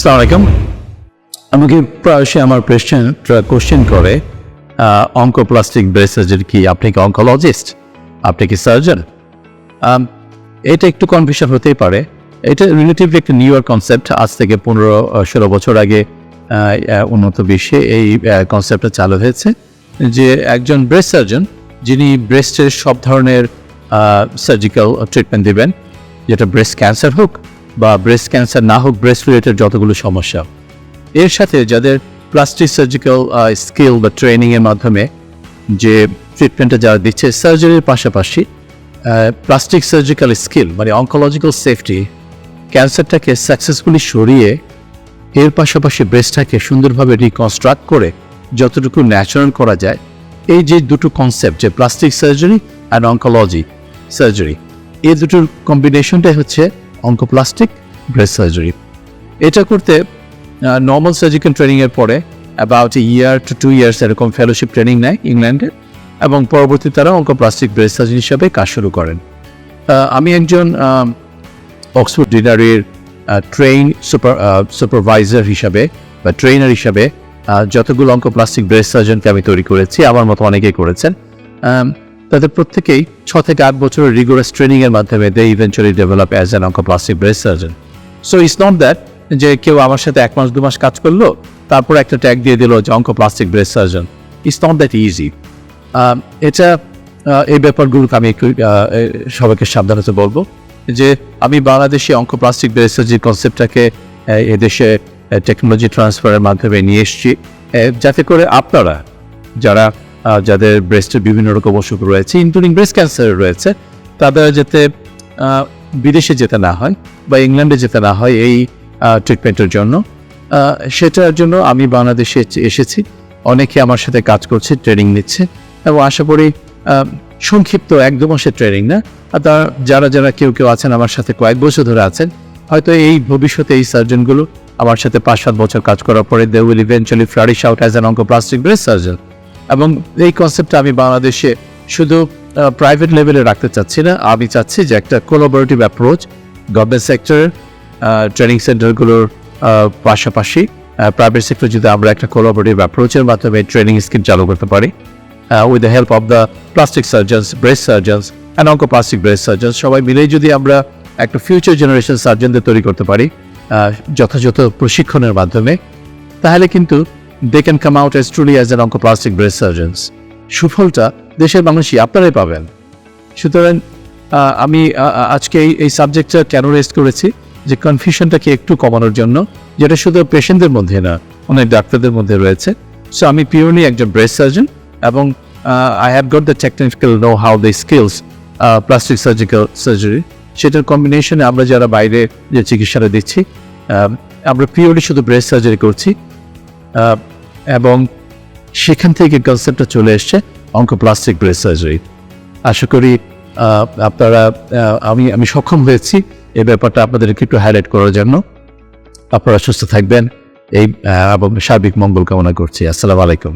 সালাম আলাইকুম। আমাকে প্রায়শই আমার পেশেন্ট কোশ্চেন করে অঙ্কোপ্লাস্টিক ব্রেস্ট সার্জারি কি আপনি কি অঙ্কোলজিস্ট আপনি কি সার্জন এটা একটু কনফিউশন হতেই পারে। এটা রিলেটিভলি একটা নিউয়ার কনসেপ্ট আজ থেকে পনেরো ষোলো বছর আগে উন্নত বিশ্বে এই কনসেপ্টটা চালু হয়েছে যে একজন ব্রেস্ট সার্জন যিনি ব্রেস্টের সব ধরনের সার্জিক্যাল ট্রিটমেন্ট দিবেন, যেটা ব্রেস্ট ক্যান্সার হোক বা ব্রেস্ট ক্যান্সার না হোক ব্রেস্ট রিলেটেড যতগুলো সমস্যা। এর সাথে যাদের প্লাস্টিক সার্জিক্যাল স্কিল বা ট্রেনিংয়ের মাধ্যমে যে ট্রিটমেন্টটা যারা দিচ্ছে সার্জারির পাশাপাশি প্লাস্টিক সার্জিক্যাল স্কিল মানে অঙ্কোলজিক্যাল সেফটি ক্যান্সারটাকে সাকসেসফুলি সরিয়ে এর পাশাপাশি ব্রেস্টটাকে সুন্দরভাবে রিকনস্ট্রাক্ট করে যতটুকু ন্যাচারাল করা যায়, এই যে দুটো কনসেপ্ট যে plastic surgery and oncology surgery এই দুটোর কম্বিনেশনটাই হচ্ছে অঙ্কোপ্লাস্টিক ব্রেস্ট সার্জারি এটা করতে নর্মাল সার্জিক্যাল ট্রেনিংয়ের পরে about year two two years এরকম ফেলোশিপ ট্রেনিং নেয় ইংল্যান্ডে এবং পরবর্তী তারা অঙ্কোপ্লাস্টিক ব্রেস্ট সার্জারি হিসাবে কাজ শুরু করেন। আমি একজন অক্সফোর্ড ডিনারির ট্রেন সুপার সুপারভাইজার হিসাবে, বা ট্রেনার হিসাবে যতগুলো অঙ্ক প্লাস্টিক ব্রেস্ট সার্জনকে আমি তৈরি করেছি, আমার মতো অনেকেই করেছেন। তাদের প্রত্যেকেই ছ থেকে আট বছরের রিগোরাস ট্রেনিংয়ের মাধ্যমে they eventually develop as an oncoplastic breast surgeon so it's not that যে কেউ আমার সাথে এক মাস, দু মাস কাজ করল, তারপর একটা ট্যাগ দিয়ে দিল যে oncoplastic breast surgeon it's not that easy এটা এই ব্যাপারগুলোকে আমি একটু সবাইকে সাবধানতা বলব যে আমি বাংলাদেশে অঙ্ক প্লাস্টিক যে কনসেপ্টটাকে এদেশে টেকনোলজি ট্রান্সফারের মাধ্যমে নিয়ে এসেছি। যাতে করে আপনারা, যারা যাদের ব্রেস্টের বিভিন্ন রকম অসুখ রয়েছে ইনক্লুডিং ব্রেস্ট ক্যান্সার রয়েছে, তাদের যাতে বিদেশে যেতে না হয় বা ইংল্যান্ডে যেতে না হয় এই ট্রিটমেন্টের জন্য। সেটার জন্য আমি বাংলাদেশে এসেছি। অনেকে আমার সাথে কাজ করছে ট্রেনিং নিচ্ছে এবং আশা করি সংক্ষিপ্ত এক দু মাসের ট্রেনিং না। আর তারা, যারা যারা কেউ কেউ আছেন আমার সাথে কয়েক বছর ধরে আছেন, হয়তো এই ভবিষ্যতে এই সার্জনগুলো আমার সাথে পাঁচ সাত বছর কাজ করার পরে they will eventually flourish out as an oncoplastic breast surgeon এবং এই কনসেপ্টটা আমি বাংলাদেশে শুধু প্রাইভেট লেভেলে রাখতে চাচ্ছি না। আমি চাচ্ছি যে একটা কোলাবোরেটিভ অ্যাপ্রোচ গভর্নমেন্ট সেক্টরের ট্রেনিং সেন্টারগুলোর পাশাপাশি প্রাইভেট সেক্টর যদি আমরা একটা কোলাবোরেটিভ অ্যাপ্রোচের মাধ্যমে ট্রেনিং স্কিম চালু করতে পারি with the help of the plastic surgeons breast surgeons and oncoplastic breast surgeons সবাই মিলেই যদি আমরা একটা ফিউচার জেনারেশন সার্জনদের তৈরি করতে পারি যথাযথ প্রশিক্ষণের মাধ্যমে, তাহলে কিন্তু they can come out as truly as an oncoplastic breast surgeons সুফলটা দেশের মানুষই আপনারাই পাবেন। সুতরাং আমি আজকে এই এই সাবজেক্টটা কেন রেস্ট করেছি? যে কনফিউশনটাকে একটু কমানোর জন্য? যেটা শুধু পেশেন্টদের মধ্যে না, অনেক ডাক্তারদের মধ্যে রয়েছে। সো আমি পিওরলি একজন ব্রেস্ট সার্জন এবং I have got the technical know how the skills plastic surgical surgery সেটার কম্বিনেশনে আমরা যারা বাইরে যে চিকিৎসাটা দিচ্ছি আমরা পিওরলি শুধু ব্রেস্ট সার্জারি করছি। এবং সেখান থেকে কনসেপ্টটা চলে এসছে অঙ্কোপ্লাস্টিক ব্রেস সার্জারি আশা করি আপনারা আমি আমি সক্ষম হয়েছি এই ব্যাপারটা আপনাদেরকে একটু হাইলাইট করার জন্য। আপনারা সুস্থ থাকবেন। এই সার্বিক মঙ্গল কামনা করছি। আসসালামু আলাইকুম।